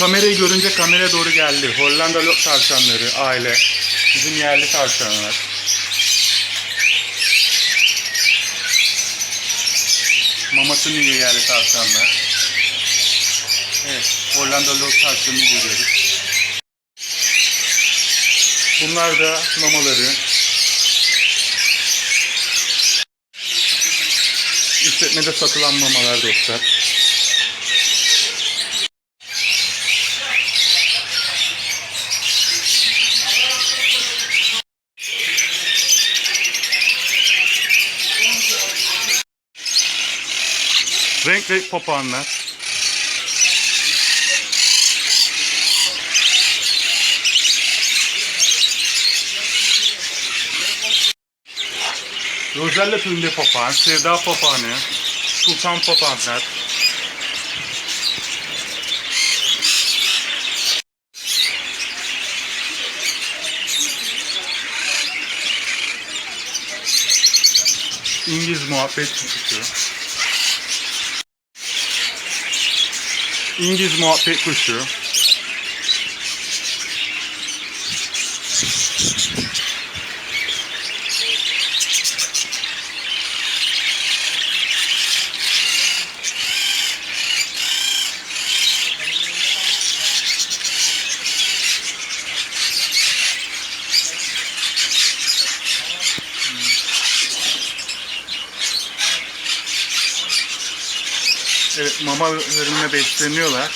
kamerayı görünce kameraya doğru geldi. Hollanda lok tavşanları, aile. Bizim yerli tavşanlar. Mamasını yiyor yerli tavşanlar. Evet, Hollanda lok tavşanını görüyoruz. Bunlar da mamaları. İşletmede satılan mamalar dostlar. Renk renk papağanlar. Rosella türünde papağan, sevda papağanı, sultan papağanlar. İngiliz muhabbet kuşu. İngiliz muhabbet kuşu. Evet, mamalarına besleniyorlar.